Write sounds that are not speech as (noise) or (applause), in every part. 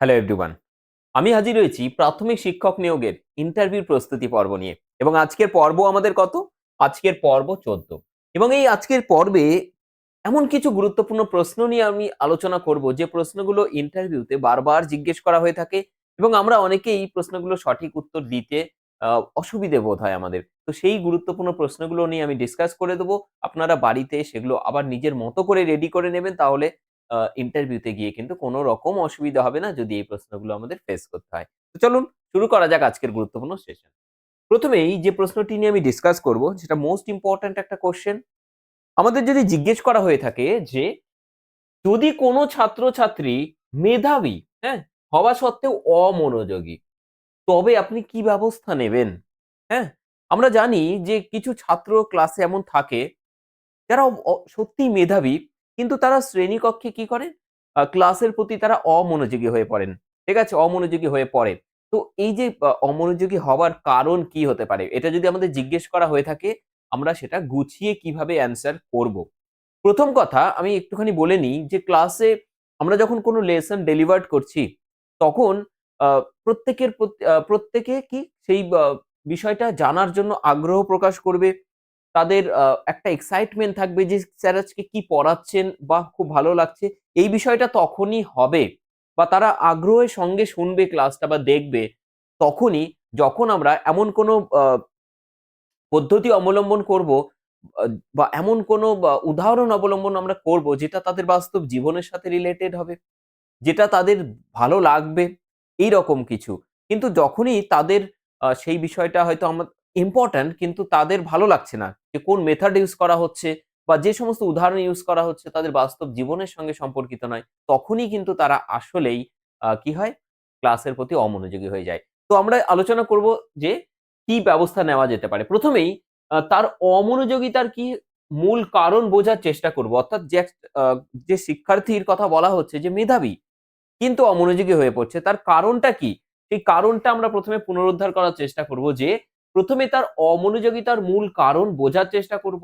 Hello everyone আমি হাজির হয়েছি প্রাথমিক শিক্ষক নিয়োগের ইন্টারভিউ প্রস্তুতি পর্ব নিয়ে। এবং আজকের পর্ব আমাদের কত? আজকের পর্ব চোদ্দ। এবং এই আজকের পর্বে এমন কিছু গুরুত্বপূর্ণ প্রশ্ন নিয়ে আমি আলোচনা করব যে প্রশ্নগুলো ইন্টারভিউতে বারবার জিজ্ঞেস করা হয়ে থাকে এবং আমরা অনেকেই এই প্রশ্নগুলো সঠিক উত্তর দিতে অসুবিধে বোধ হয় আমাদের। তো সেই গুরুত্বপূর্ণ প্রশ্নগুলো নিয়ে আমি ডিসকাস করে দেবো। আপনারা বাড়িতে সেগুলো আবার নিজের মতো করে রেডি করে নেবেন তাহলে ইন্টারভিউতে গিয়ে কিন্তু কোনো রকম অসুবিধা হবে না যদি এই প্রশ্নগুলো আমাদের ফেস করতে হয়। তো চলুন, শুরু করা যাক আজকের গুরুত্বপূর্ণ সেশন প্রথমেই যে প্রশ্নটি নিয়ে আমি ডিসকাস করব, সেটা মোস্ট ইম্পর্ট্যান্ট একটা কোশ্চেন আমাদের যদি জিজ্ঞেস করা হয়ে থাকে যে, যদি কোনো ছাত্রছাত্রী মেধাবী হ্যাঁ হওয়া সত্ত্বেও অমনোযোগী, তবে আপনি কি ব্যবস্থা নেবেন? হ্যাঁ আমরা জানি যে কিছু ছাত্র ক্লাসে এমন থাকে, যারা সত্যি মেধাবী কিন্তু তারা শ্রেণীকক্ষে কি আহ, ক্লাসের প্রতি তারা অমনোযোগী হয়ে পড়েন। ঠিক আছে? অমনোযোগী হয়ে পড়ে তো এই যে অমনোযোগী হওয়ার কারণ কি হতে পারে? এটা যদি আমাদের জিজ্ঞেস করা হয়ে থাকে আমরা সেটা গুছিয়ে কীভাবে অ্যান্সার করব? প্রথম কথা আমি একটুখানি বলে নিই যে ক্লাসে আমরা যখন কোনো লেসন ডেলিভার্ড করছি তখন প্রত্যেকের প্রত্যেকে কি সেই বিষয়টা জানার জন্য আগ্রহ প্রকাশ করবে? তাদের একটা এক্সাইটমেন্ট থাকবে যে স্যার আজকে কি পড়াচ্ছেন বা খুব ভালো লাগছে। এই বিষয়টা তখনই হবে বা তারা আগ্রহের সঙ্গে শুনবে ক্লাসটা বা দেখবে, তখনই যখন আমরা এমন কোনো পদ্ধতি অবলম্বন করব বা এমন কোনো উদাহরণ অবলম্বন আমরা করব যেটা তাদের বাস্তব জীবনের সাথে রিলেটেড হবে, যেটা তাদের ভালো লাগবে এই রকম কিছু। কিন্তু যখনই তাদের সেই বিষয়টা হয়তো আমার ইম্পর্ট্যান্ট কিন্তু তাদের ভালো লাগছে না যে কোন মেথড ইউজ করা হচ্ছে বা যে সমস্ত উদাহরণ ইউজ করা হচ্ছে তাদের বাস্তব জীবনের সঙ্গে সম্পর্কিত নয়। তখনই কিন্তু তারা আসলেই কি হয়? ক্লাসের প্রতি অমনোযোগী হয়ে যায়। তো আমরা আলোচনা করব যে কি ব্যবস্থা নেওয়া যেতে পারে। প্রথমেই তার অমনোযোগিতার কি মূল কারণ বোঝার চেষ্টা করব। অর্থাৎ যে শিক্ষার্থীর কথা বলা হচ্ছে যে মেধাবী, কিন্তু অমনোযোগী হয়ে পড়ছে, তার কারণটা কি? সেই কারণটা আমরা প্রথমে পুনরুদ্ধার করার চেষ্টা করব যে প্রথমে তার অমনোযোগিতার মূল কারণ বোঝার চেষ্টা করব।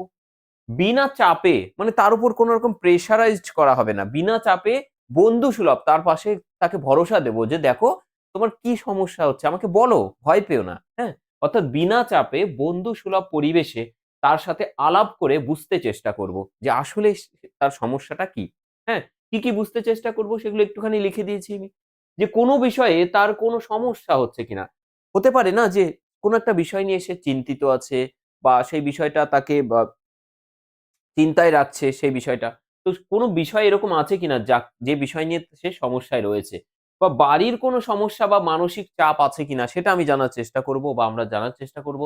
বিনা চাপে মানে তার উপর কোনো রকম প্রেশারাইজড করা হবে না। বিনা চাপে বন্ধু সুলভ, তার পাশে তাকে ভরসা দেবো যে দেখো তোমার কি সমস্যা হচ্ছে, আমাকে বলো, ভয় পেও না হ্যাঁ? অর্থাৎ বিনা চাপে বন্ধু সুলভ পরিবেশে তার সাথে আলাপ করে বুঝতে চেষ্টা করব যে আসলে তার সমস্যাটা কি হ্যাঁ? কি কি বুঝতে চেষ্টা করব সেগুলো একটুখানি লিখে দিয়েছি আমি। যে কোনো বিষয়ে তার কোনো সমস্যা হচ্ছে কিনা। হতে পারে না যে কোনো একটা বিষয় নিয়ে সে চিন্তিত আছে বা সেই বিষয়টা তাকে চিন্তায় রাখছে সেই বিষয়টা। তো কোনো বিষয় এরকম আছে কিনা যা যে বিষয় নিয়ে সে সমস্যায় রয়েছে বা বাড়ির কোনো সমস্যা বা মানসিক চাপ আছে কিনা সেটা আমি জানার চেষ্টা করব বা আমরা জানার চেষ্টা করব।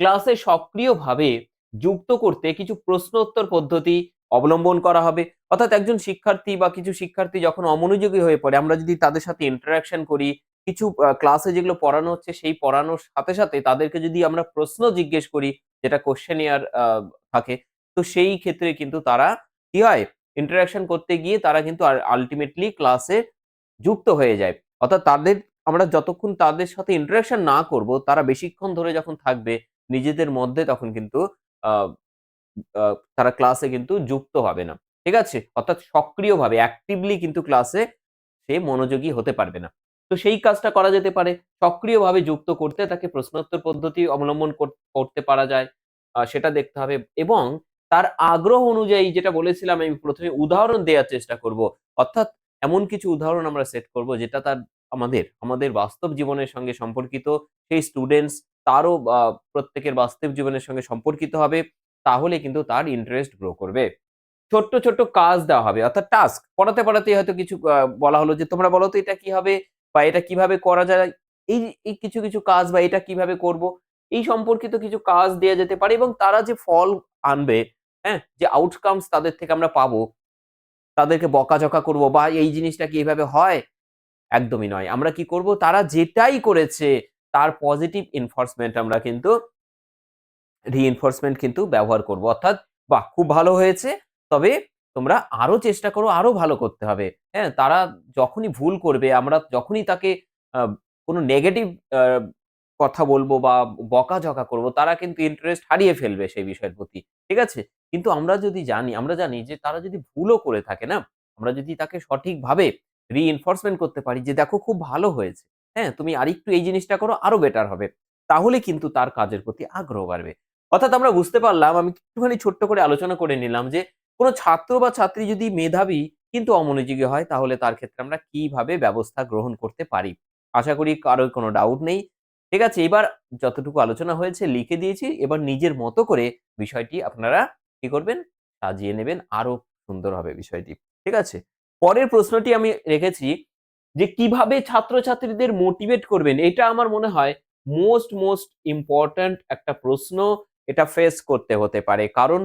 ক্লাসে সক্রিয়ভাবে যুক্ত করতে কিছু প্রশ্নোত্তর পদ্ধতি অবলম্বন করা হবে। অর্থাৎ একজন শিক্ষার্থী বা কিছু শিক্ষার্থী যখন অমনোযোগী হয়ে পড়ে আমরা যদি তাদের সাথে ইন্টারাকশন করি, কিছু ক্লাসে যেগুলো পড়ানো হচ্ছে সেই পড়ানোর সাথে, সাথে তাদেরকে যদি আমরা প্রশ্ন জিজ্ঞেস করি যেটা কোয়েশ্চেনিয়ার আ থাকে তো সেই ক্ষেত্রে কিন্তু তারা কি হয়? ইন্টারাকশন করতে গিয়ে তারা কিন্তু আলটিমেটলি ক্লাসে যুক্ত হয়ে যায়। অর্থাৎ তাদের আমরা যতক্ষণ তাদের সাথে ইন্টারাকশন না করব তারা বেশিক্ষণ ধরে যখন থাকবে নিজেদের মধ্যে তখন কিন্তু তারা ক্লাসে কিন্তু যুক্ত হবে না। ঠিক আছে? অর্থাৎ সক্রিয়ভাবে অ্যাক্টিভলি কিন্তু ক্লাসে সে মনোযোগী হতে পারবে না। তো সেই কাজটা করা যেতে পারে। সক্রিয়ভাবে যুক্ত করতে তাকে প্রশ্নোত্তর পদ্ধতি অবলম্বন করতে পারা যায় সেটা দেখতে হবে এবং তার আগ্রহ অনুযায়ী যেটা বলেছিলাম, আমি প্রথমে উদাহরণ দেওয়ার চেষ্টা করব। অর্থাৎ এমন কিছু উদাহরণ আমরা সেট করব যেটা তার, আমাদের আমাদের বাস্তব জীবনের সঙ্গে সম্পর্কিত, সেই স্টুডেন্টস তারও প্রত্যেকের বাস্তব জীবনের সঙ্গে সম্পর্কিত হবে, তাহলে কিন্তু তার ইন্টারেস্ট গ্রো করবে। ছোট্ট ছোট্ট কাজ দেওয়া হবে, অর্থাৎ টাস্ক পড়াতে পড়াতে হয়তো কিছু বলা হলো যে, তোমরা বলো তো এটা কি হবে? বা এটা কীভাবে করা যায়, এই কিছু কিছু কাজ বা এটা কীভাবে করব, এই সম্পর্কিত কিছু কাজ দেওয়া যেতে পারে এবং তারা যে ফল আনবে হ্যাঁ যে আউটকামস তাদের থেকে আমরা পাবো, তাদেরকে বকাঝকা করব বা এই জিনিসটা কি এইভাবে হয়? একদমই নয়। আমরা কি করব? তারা যেটাই করেছে, তার পজিটিভ ইনফোর্সমেন্ট আমরা কিন্তু রিএনফোর্সমেন্ট কিন্তু ব্যবহার করব। অর্থাৎ, বাহ, খুব ভালো হয়েছে। তবে তোমরা আরও চেষ্টা করো, আরও ভালো করতে হবে। হ্যাঁ তারা যখনই ভুল করবে, আমরা যখনই তাকে কোনো নেগেটিভ কথা বলব বা বকাঝকা করব, তারা কিন্তু ইন্টারেস্ট হারিয়ে ফেলবে সেই বিষয়ের প্রতি, ঠিক আছে? কিন্তু আমরা যদি জানি, আমরা জানি যে তারা যদি ভুলও করে থাকে, না? আমরা যদি তাকে সঠিকভাবে রিইনফোর্সমেন্ট করতে পারি যে, দেখো, খুব ভালো হয়েছে। হ্যাঁ তুমি আরেকটু এই জিনিসটা করো, আরও বেটার হবে। তাহলে কিন্তু তার কাজের প্রতি আগ্রহ বাড়বে। অর্থাৎ আমরা বুঝতে পারলাম, আমি একটুখানি ছোট্ট করে আলোচনা করে নিলাম যে কোনো ছাত্র বা ছাত্রী যদি মেধাবী কিন্তু অমনোযোগী হয়, তাহলে তার ক্ষেত্রে আমরা কীভাবে ব্যবস্থা গ্রহণ করতে পারি? আশা করি কারোর কোনো ডাউট নেই। ঠিক আছে, এবার যতটুকু আলোচনা হয়েছে লিখে দিয়েছি। এবার নিজের মতো করে বিষয়টি আপনারা কি করবেন? সাজিয়ে নেবেন। আরও সুন্দর হবে বিষয়টি। ঠিক আছে? পরের প্রশ্নটি আমি রেখেছি যে কীভাবে ছাত্রছাত্রীদের মোটিভেট করবেন? এটা আমার মনে হয় মোস্ট মোস্ট ইম্পর্ট্যান্ট একটা প্রশ্ন। এটা ফেস করতে হতে পারে। কারণ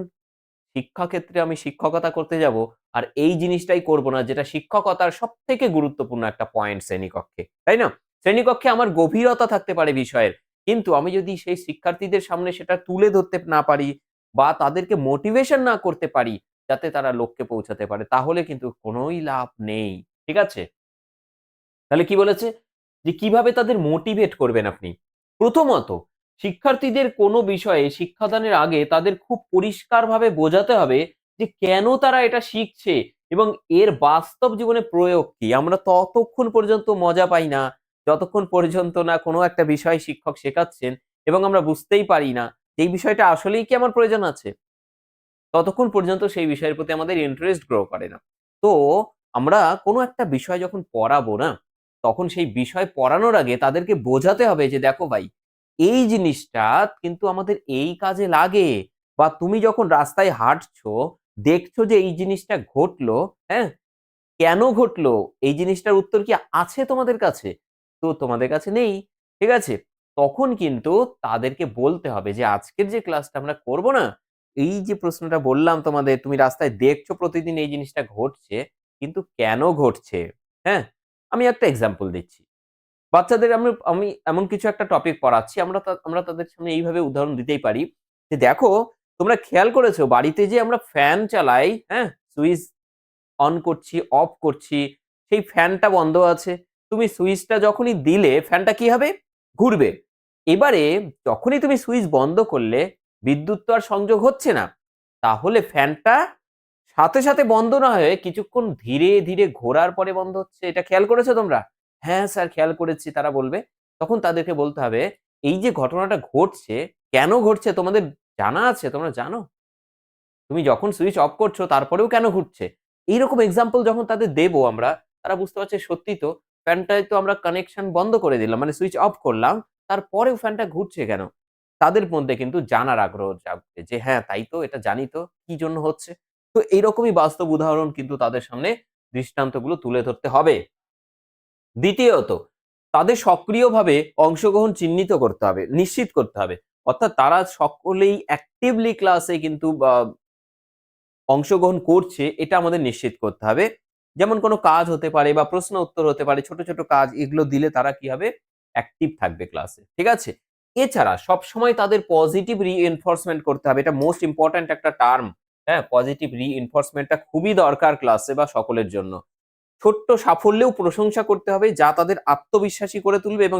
শিক্ষাক্ষেত্রে আমি শিক্ষকতা করতে যাব আর এই জিনিসটাই করব না, যেটা শিক্ষকতার সব থেকে গুরুত্বপূর্ণ একটা পয়েন্ট শ্রেণীকক্ষে, তাই না? শ্রেণীকক্ষে আমার গভীরতা থাকতে পারে বিষয়ের, কিন্তু আমি যদি সেই শিক্ষার্থীদের সামনে সেটা তুলে ধরতে না পারি বা তাদেরকে মোটিভেশন না করতে পারি, যাতে তারা লক্ষ্যে পৌঁছাতে পারে, তাহলে কিন্তু কোনোই লাভ নেই, ঠিক আছে? তাহলে কি বলেছে? যে কীভাবে তাদের মোটিভেট করবেন আপনি? প্রথমত শিক্ষার্থীদের কোনো বিষয়ে শিক্ষাদানের আগে তাদের খুব পরিষ্কারভাবে বোঝাতে হবে যে কেন তারা এটা শিখছে এবং এর বাস্তব জীবনে প্রয়োগ কি। আমরা ততক্ষণ পর্যন্ত মজা পাই না, যতক্ষণ পর্যন্ত না কোনো একটা বিষয় শিক্ষক শেখাচ্ছেন এবং আমরা বুঝতেই পারি না এই বিষয়টা আসলেই কি আমার প্রয়োজন আছে। ততক্ষণ পর্যন্ত সেই বিষয়ের প্রতি আমাদের ইন্টারেস্ট গ্রো করে না। তো আমরা কোনো একটা বিষয় যখন পড়াবো না, তখন সেই বিষয় পড়ানোর আগে তাদেরকে বোঝাতে হবে যে, দেখো ভাই এই জিনিসটা কিন্তু আমাদের এই কাজে লাগে। বা তুমি যখন রাস্তায় হাঁটছো, দেখছ যে এই জিনিসটা ঘটলো হ্যাঁ? কেন ঘটলো? এই জিনিসটার উত্তর কি আছে তোমাদের কাছে? তো তোমাদের কাছে নেই, ঠিক আছে? তখন কিন্তু তাদেরকে বলতে হবে যে, আজকের যে ক্লাসটা আমরা করব না, এই যে প্রশ্নটা বললাম তোমাদের, তুমি রাস্তায় দেখছ প্রতিদিন এই জিনিসটা ঘটছে, কিন্তু কেন ঘটছে? হ্যাঁ? আমি একটা এক্সাম্পল দিচ্ছি। বাচ্চাদের আমি আমি এমন কিছু একটা টপিক পড়াচ্ছি, আমরা আমরা তাদের সামনে এইভাবে উদাহরণ দিতেই পারি। যে দেখো, তোমরা খেয়াল করেছ, বাড়িতে যে আমরা ফ্যান চালাই হ্যাঁ? সুইচ অন করছি অফ করছি, সেই ফ্যানটা বন্ধ আছে। তুমি সুইচটা যখনই দিলে ফ্যানটা কি হবে? ঘুরবে। এবারে যখনই তুমি সুইচ বন্ধ করলে, বিদ্যুৎ তো আর সংযোগ হচ্ছে না। তাহলে ফ্যানটা সাথে সাথে বন্ধ না হয়ে কিছুক্ষণ ধীরে ধীরে ঘোরার পরে বন্ধ হচ্ছে। এটা খেয়াল করেছ তোমরা? হ্যাঁ স্যার, খেয়াল করেছি, তারা বলবে। তখন তাদেরকে বলতে হবে, এই যে ঘটনাটা ঘটছে, কেন ঘটছে? তোমাদের জানা আছে? তোমরা জানো? তুমি যখন সুইচ অফ করছ, তারপরেও কেন ঘুরছে এইরকম এক্সাম্পল যখন তাদের দেবো আমরা, তারা বুঝতে পারছে সত্যি তো ফ্যানটায় তো আমরা কানেকশন বন্ধ করে দিলাম মানে সুইচ অফ করলাম, তারপরেও ফ্যানটা ঘুরছে কেন? তাদের মধ্যে কিন্তু জানার আগ্রহ জাগবে যে হ্যাঁ তাই তো, এটা জানি তো, কি জন্য হচ্ছে? তো এইরকমই বাস্তব উদাহরণ কিন্তু তাদের সামনে দৃষ্টান্তগুলো তুলে ধরতে হবে। দ্বিতীয়ত, তাদের সক্রিয়ভাবে অংশগ্রহণ চিহ্নিত করতে হবে, নিশ্চিত করতে হবে। অর্থাৎ তারা সকলেই অ্যাক্টিভলি ক্লাসে কিন্তু অংশগ্রহণ করছে, এটা আমাদের নিশ্চিত করতে হবে। যেমন কোনো কাজ হতে পারে বা প্রশ্ন উত্তর হতে পারে, ছোট ছোট কাজ, এগুলো দিলে তারা কি হবে? অ্যাক্টিভ থাকবে ক্লাসে ঠিক আছে? এছাড়া সবসময় তাদের পজিটিভ রিএনফোর্সমেন্ট করতে হবে, এটা মোস্ট ইম্পর্ট্যান্ট একটা টার্ম হ্যাঁ? পজিটিভ রিএনফোর্সমেন্টটা খুবই দরকার ক্লাসে বা সকলের জন্য। ছোট্ট সাফল্যেও প্রশংসা করতে হবে যা তাদের আত্মবিশ্বাসী করে তুলবে এবং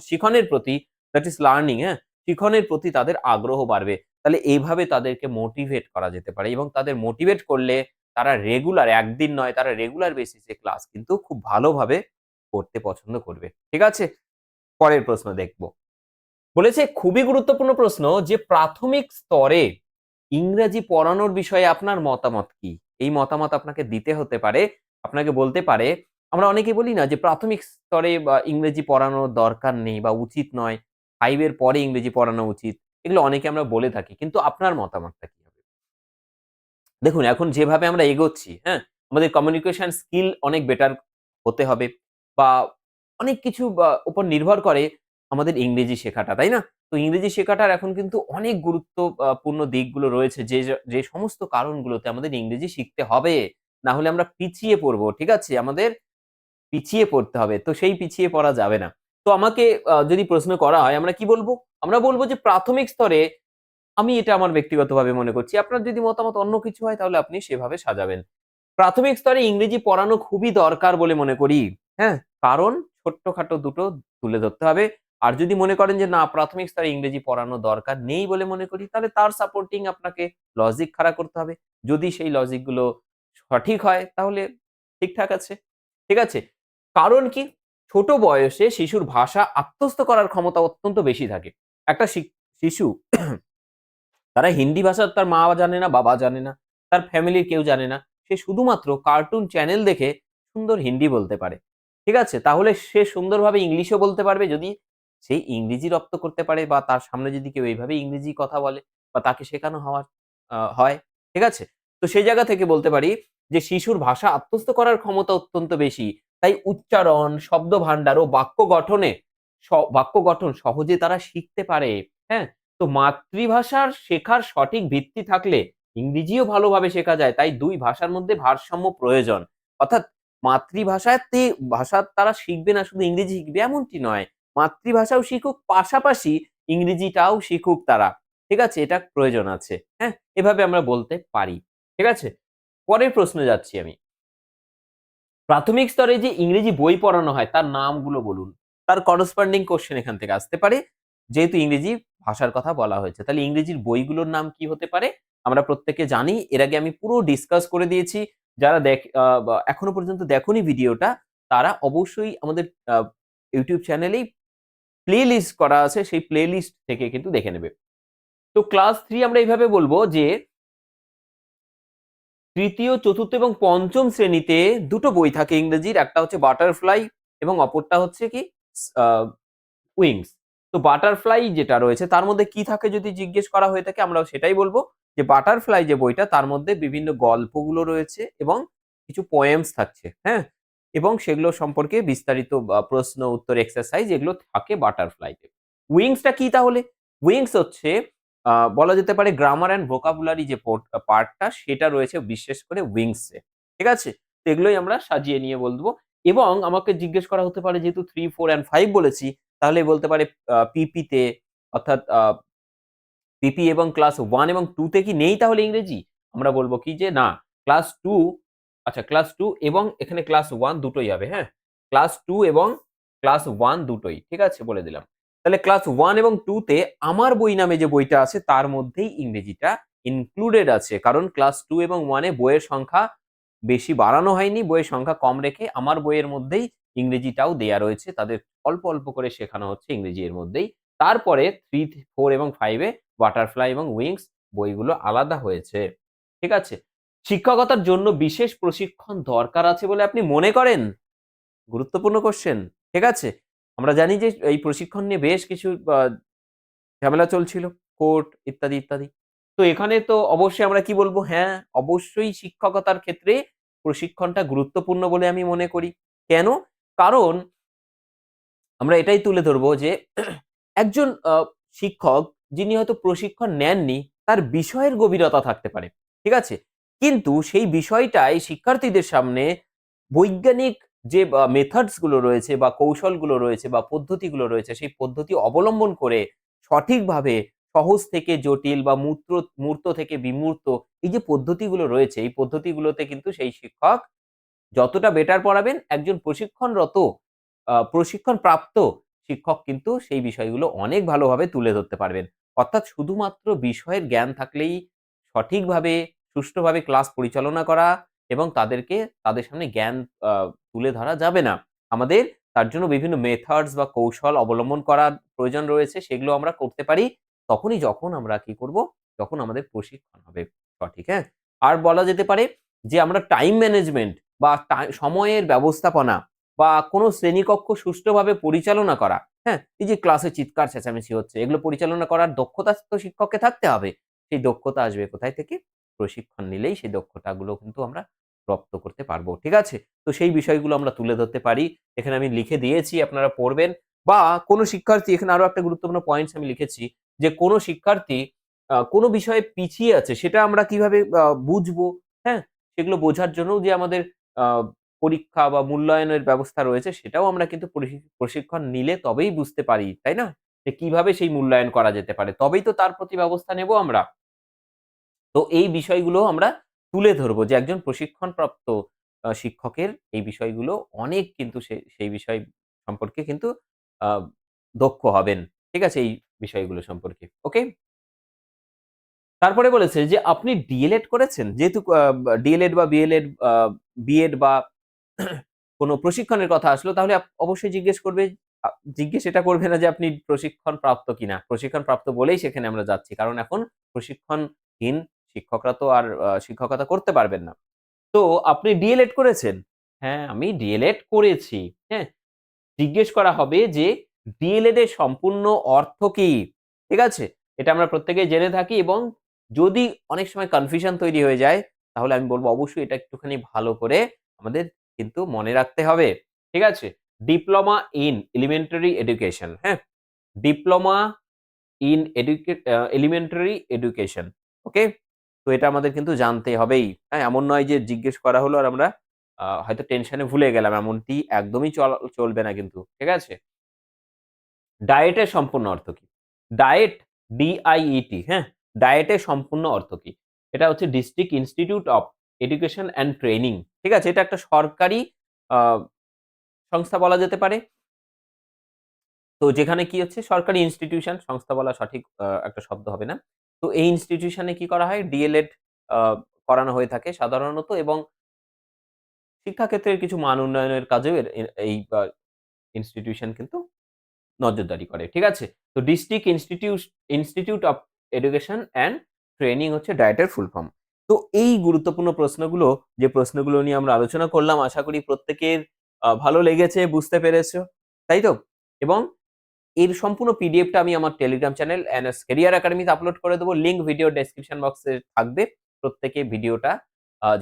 শিখনের প্রতি দ্যাট ইজ লার্নিং হ্যাঁ? শিখনের প্রতি তাদের আগ্রহ বাড়বে। তাহলে এইভাবে তাদেরকে মোটিভেট করা যেতে পারে এবং তাদের মোটিভেট করলে তারা রেগুলার একদিন নয়, তারা রেগুলার বেসিসে ক্লাস কিন্তু খুব ভালোভাবে করতে পছন্দ করবে। ঠিক আছে? পরের প্রশ্ন দেখব। বলেছে, খুবই গুরুত্বপূর্ণ প্রশ্ন যে প্রাথমিক স্তরে ইংরেজি পড়ানোর বিষয়ে আপনার মতামত কি? এই মতামত আপনাকে দিতে হতে পারে। আপনাকে বলতে পারে, আমরা অনেকে বলি না যে প্রাথমিক স্তরে বা ইংরেজি পড়ানোর দরকার নেই বা উচিত নয়। ফাইভের পরে ইংরেজি পড়ানো উচিত। এগুলো অনেকে আমরা বলে থাকি, কিন্তু আপনার মতামতটা কি হবে? দেখুন, এখন যেভাবে আমরা এগোচ্ছি হ্যাঁ আমাদের কমিউনিকেশন স্কিল অনেক বেটার হতে হবে বা অনেক কিছু উপর নির্ভর করে আমাদের ইংরেজি শেখাটা, তাই না? তো ইংরেজি শেখাটার এখন কিন্তু অনেক গুরুত্বপূর্ণ দিকগুলো রয়েছে যে যে সমস্ত কারণগুলোতে আমাদের ইংরেজি শিখতে হবে। না হলে আমরা পিছিয়ে পড়ব, ঠিক আছে? আমাদের পিছিয়ে পড়তে হবে, তো সেই পিছিয়ে পড়া যাবে না। তো আমাকে যদি প্রশ্ন করা হয়, আমরা কি বলব? আমরা বলব যে প্রাথমিক স্তরে আমি এটা আমার ব্যক্তিগতভাবে মনে করছি। আপনার যদি মতামত অন্য কিছু হয়, তাহলে আপনি সেভাবে সাজাবেন। প্রাথমিক স্তরে ইংরেজি পড়ানো খুবই দরকার বলে মনে করি হ্যাঁ? কারণ ছোট্টখাটো দুটো তুলে ধরতে হবে। আর যদি মনে করেন যে না, প্রাথমিক স্তরে ইংরেজি পড়ানো দরকার নেই বলে মনে করি, তাহলে তার সাপোর্টিং আপনাকে লজিক খাড়া করতে হবে। যদি সেই লজিকগুলো সঠিক হয়, তাহলে ঠিকঠাক আছে। ঠিক আছে? কারণ কি? ছোট বয়সে শিশুর ভাষা আত্মস্থ করার ক্ষমতা অত্যন্ত বেশি থাকে। একটা শিশু (clears throat) তারা হিন্দি ভাষা তার মা জানে না, বাবা জানে না, তার ফ্যামিলির কেউ জানে না। সে শুধুমাত্র কার্টুন চ্যানেল দেখে সুন্দর হিন্দি বলতে পারে। ঠিক আছে? তাহলে সে সুন্দরভাবে ইংলিশও বলতে পারবে। যদি সেই ইংরেজি রপ্ত করতে পারে বা তার সামনে যদি কেউ এইভাবে ইংরেজি কথা বলে বা তাকে শেখানো হওয়ার হয়। ঠিক আছে? তো সেই জায়গা থেকে বলতে পারি যে শিশুর ভাষা আত্মস্থ করার ক্ষমতা অত্যন্ত বেশি। তাই উচ্চারণ শব্দ ভাণ্ডার ও বাক্য গঠনে বাক্য গঠন সহজে তারা শিখতে পারে। হ্যাঁ? তো মাতৃভাষার শেখার সঠিক ভিত্তি থাকলে ইংরেজিও ভালোভাবে শেখা যায়। তাই দুই ভাষার মধ্যে ভারসাম্য প্রয়োজন। অর্থাৎ মাতৃভাষাতে ভাষা তারা শিখবে না শুধু ইংরেজি শিখবে এমনটি নয়, মাতৃভাষাও শিখুক, পাশাপাশি ইংরেজিটাও শিখুক তারা। ঠিক আছে? এটা প্রয়োজন আছে। হ্যাঁ? এভাবে আমরা বলতে পারি। ঠিক আছে? পরের প্রশ্নে যাচ্ছি আমি। প্রাথমিক স্তরে যে ইংরেজি বই পড়ানো হয়, তার নামগুলো বলুন। তার করসপন্ডিং কোশ্চেন এখান থেকে আসতে পারে। যেহেতু ইংরেজি ভাষার কথা বলা হয়েছে, তাহলে ইংরেজির বইগুলোর নাম কি হতে পারে? আমরা প্রত্যেকে জানি। এর আগে আমি পুরো ডিসকাস করে দিয়েছি। যারা দেখ এখনও পর্যন্ত দেখোনি ভিডিওটা, তারা অবশ্যই আমাদের ইউটিউব চ্যানেলেই প্লে লিস্ট করা আছে। সেই প্লে লিস্ট থেকে কিন্তু দেখে নেবে। তো ক্লাস থ্রি আমরা এইভাবে বলব যে তৃতীয়, চতুর্থ এবং পঞ্চম শ্রেণীতে দুটো বই থাকে ইংরেজির। একটা হচ্ছে বাটারফ্লাই এবং অপরটা হচ্ছে কি? উইংস। তো বাটারফ্লাই যেটা রয়েছে, তার মধ্যে কি থাকে যদি জিজ্ঞেস করা হয়ে থাকে আমরা সেটাই বলব যে বাটারফ্লাই যে বইটা, তার মধ্যে বিভিন্ন গল্পগুলো রয়েছে এবং কিছু পোয়েমস থাকছে হ্যাঁ? এবং সেগুলো সম্পর্কে বিস্তারিত প্রশ্ন, উত্তর এক্সারসাইজ এগুলো থাকে বাটারফ্লাইতে। উইংসটা কি তাহলে? উইংস হচ্ছে বলা যেতে পারে গ্রামার অ্যান্ড ভোকাবুলারি যে পার্টটা সেটা রয়েছে বিশেষ করে উইংসে ঠিক আছে? তো এগুলোই আমরা সাজিয়ে নিয়ে বলব এবং আমাকে জিজ্ঞেস করা হতে পারে, যেহেতু থ্রি ফোর অ্যান্ড ফাইভ বলেছি, তাহলে বলতে পারে পিপিতে অর্থাৎ পিপি এবং ক্লাস ওয়ান এবং টুতে কি নেই তাহলে ইংরেজি? আমরা বলব কি যে না ক্লাস টু আচ্ছা ক্লাস টু এবং এখানে ক্লাস ওয়ান দুটোই হবে হ্যাঁ? ক্লাস টু এবং ক্লাস ওয়ান দুটোই, ঠিক আছে? বলে দিলাম। তাহলে ক্লাস ওয়ান এবং টুতে আমার বই নামে যে বইটা আছে, তার মধ্যেই ইংরেজিটা ইনক্লুডেড আছে। কারণ ক্লাস টু এবং ওয়ানে বইয়ের সংখ্যা বেশি বাড়ানো হয়নি, বইয়ের সংখ্যা কম রেখে আমার বইয়ের মধ্যেই ইংরেজিটাও দেয়া রয়েছে। তাদের অল্প অল্প করে শেখানো হচ্ছে ইংরেজি এর মধ্যেই। তারপরে থ্রি ফোর এবং ফাইভে বাটারফ্লাই এবং উইংস বইগুলো আলাদা হয়েছে। ঠিক আছে? শিক্ষকতার জন্য বিশেষ প্রশিক্ষণ দরকার আছে বলে আপনি মনে করেন? গুরুত্বপূর্ণ কোশ্চেন ঠিক আছে? আমরা জানি যে, এই প্রশিক্ষণ নিয়ে বেশ কিছু ঝামেলা চলছিল, কোর্ট ইত্যাদি ইত্যাদি। তো এখানে তো অবশ্যই আমরা কি বলব? হ্যাঁ অবশ্যই শিক্ষকতার ক্ষেত্রে প্রশিক্ষণটা গুরুত্বপূর্ণ বলে আমি মনে করি। কেন? কারণ আমরা এটাই তুলে ধরবো যে, একজন শিক্ষক যিনি হয়তো প্রশিক্ষণ নেননি, তার বিষয়ের গভীরতা থাকতে পারে, ঠিক আছে? কিন্তু সেই বিষয়টাই শিক্ষার্থীদের সামনে বৈজ্ঞানিক যে মেথডসগুলো রয়েছে বা কৌশলগুলো রয়েছে বা পদ্ধতিগুলো রয়েছে, সেই পদ্ধতি অবলম্বন করে সঠিকভাবে সহজ থেকে জটিল বা মূর্ত মূর্ত থেকে বিমূর্ত এই যে পদ্ধতিগুলো রয়েছে, এই পদ্ধতিগুলোতে কিন্তু সেই শিক্ষক যতটা বেটার পড়াবেন, একজন প্রশিক্ষণরত প্রশিক্ষণ প্রাপ্ত শিক্ষক কিন্তু সেই বিষয়গুলো অনেক ভালোভাবে তুলে ধরতে পারবেন। অর্থাৎ শুধুমাত্র বিষয়ের জ্ঞান থাকলেই সঠিকভাবে, সুষ্ঠুভাবে ক্লাস পরিচালনা করা এবং তাদেরকে তাদের সামনে জ্ঞান তুলে ধরা যাবে না। আমাদের তার জন্য বিভিন্ন মেথডস বা কৌশল অবলম্বন করার প্রয়োজন রয়েছে, সেগুলো আমরা করতে পারি। তখনই যখন আমরা কি করব? যখন আমাদের প্রশিক্ষণ হবে। সঠিক হ্যাঁ? আর বলা যেতে পারে যে আমরা টাইম ম্যানেজমেন্ট বা সময়ের ব্যবস্থাপনা বা কোনো শ্রেণীকক্ষ সুষ্ঠুভাবে পরিচালনা করা হ্যাঁ? এই যে ক্লাসে চিৎকার চেঁচামেচি হচ্ছে, এগুলো পরিচালনা করার দক্ষতা তো শিক্ষককে থাকতে হবে। সেই দক্ষতা আসবে কোথায় থেকে? প্রশিক্ষণ নিলেই সেই দক্ষতাগুলো কিন্তু আমরা রপ্ত করতে পারব, ঠিক আছে? তো সেই বিষয়গুলো আমরা তুলে ধরতে পারি। এখানে আমি লিখে দিয়েছি, আপনারা পড়বেন। বা কোনো শিক্ষার্থী, এখানে আরও একটা গুরুত্বপূর্ণ পয়েন্টস আমি লিখেছি যে কোনো শিক্ষার্থী কোনো বিষয়ে পিছিয়ে আছে, সেটা আমরা কীভাবে বুঝব? হ্যাঁ? সেগুলো বোঝার জন্য যে আমাদের পরীক্ষা বা মূল্যায়নের ব্যবস্থা রয়েছে, সেটাও আমরা কিন্তু প্রশিক্ষণ নিলে তবেই বুঝতে পারি, তাই না? যে কীভাবে সেই মূল্যায়ন করা যেতে পারে, তবেই তো তার প্রতি ব্যবস্থা নেব আমরা। তো এই বিষয়গুলো আমরা তুলে ধরবো যে একজন প্রশিক্ষণপ্রাপ্ত শিক্ষকের এই বিষয়গুলো অনেক কিন্তু সেই বিষয় সম্পর্কে কিন্তু দক্ষ হবেন। ঠিক আছে? এই বিষয়গুলো সম্পর্কে। ওকে? তারপরে বলেছে যে আপনি ডিএলএড করেছেন? যেহেতু ডিএলএড বা বিএলএড বিএড বা (clears throat) কোনো প্রশিক্ষণের কথা আসলো, তাহলে অবশ্যই জিজ্ঞেস করবে জিজ্ঞেস এটা করবে না যে আপনি প্রশিক্ষণ প্রাপ্ত কিনা। প্রশিক্ষণ প্রাপ্ত বলেই সেখানে আমরা যাচ্ছি। কারণ এখন প্রশিক্ষণহীন শিক্ষকরা তো আর শিক্ষকতা করতে পারবেন না। তো আপনি ডিএলএড করেছেন? হ্যাঁ আমি ডিএলএড করেছি। হ্যাঁ জিজ্ঞেস করা হবে যে ডিএলএড এর সম্পূর্ণ অর্থ কি? ঠিক আছে? এটা আমরা প্রত্যেকে জেনে থাকি এবং যদি অনেক সময় কনফিউশন তৈরি হয়ে যায়, তাহলে আমি বলব অবশ্যই এটা একটুখানি ভালো করে আমাদের কিন্তু মনে রাখতে হবে। ঠিক আছে? Diploma in elementary education. হ্যাঁ diploma in এডুকে elementary education. Okay? তো এটা আমাদের কিন্তু জানতে হবেই। হ্যাঁ এমন নয় যে জিজ্ঞেস করা হলো আর আমরা হয়তো টেনশনে ভুলে গেলাম, এমনটি একদমই চল- চলবে না কিন্তু, ঠিক আছে? ডায়েটের সম্পূর্ণ অর্থ কি? ডায়েট ডিআইইটি হ্যাঁ? ডায়েটের সম্পূর্ণ অর্থ কি? এটা হচ্ছে district institute of education and training, ঠিক আছে? এটা একটা সরকারি সংস্থা বলা যেতে পারে। তো যেখানে কি হচ্ছে? সরকারি ইনস্টিটিউশন, সংস্থা বলা সঠিক একটা শব্দ হবে না। তো এই ইনস্টিটিউশনে কি করা হয়? ডিএলএড করানো হয়ে থাকে সাধারণত এবং শিক্ষাক্ষেত্রের কিছু মান উন্নয়নের কাজেও এই ইনস্টিটিউশন কিন্তু নজরদারি করে। ঠিক আছে? তো district institute institute of education and training হচ্ছে ডায়েটের ফুল ফর্ম তো এই গুরুত্বপূর্ণ প্রশ্নগুলো, যে প্রশ্নগুলো নিয়ে আমরা আলোচনা করলাম, আশা করি প্রত্যেকের ভালো লেগেছে, বুঝতে পেরেছ, তাই তো? এবং এর সম্পূর্ণ পিডিএফটা আমি আমার টেলিগ্রাম চ্যানেল এনএস কেরিয়ার একাডেমিতে আপলোড করে দেবো। লিঙ্ক ভিডিও ডেসক্রিপশন বক্সে থাকবে প্রত্যেকে ভিডিওটা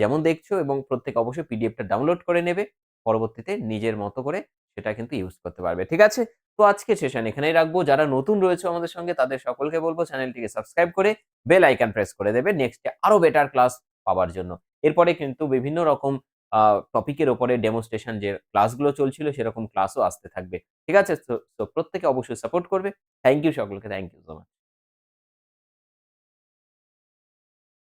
যেমন দেখছ এবং প্রত্যেকে অবশ্যই পিডিএফটা ডাউনলোড করে নেবে। পরবর্তীতে নিজের মতো করে সেটা কিন্তু ইউজ করতে পারবে। ঠিক আছে? তো আজকে সেশন এখানেই রাখব। যারা নতুন রয়েছে আমাদের সঙ্গে তাদের সকলকে বলব চ্যানেলটিকে সাবস্ক্রাইব করে বেল আইকন প্রেস করে দেবে। নেক্সটে আরও বেটার ক্লাস পাওয়ার জন্য। এরপরে কিন্তু বিভিন্ন রকম টপিকের ওপরে ডেমোস্ট্রেশন যে ক্লাসগুলো চলছিল সেরকম ক্লাসও আসতে থাকবে। ঠিক আছে? তো প্রত্যেকে অবশ্যই সাপোর্ট করবে। থ্যাংক ইউ সকলকে। Thank you so much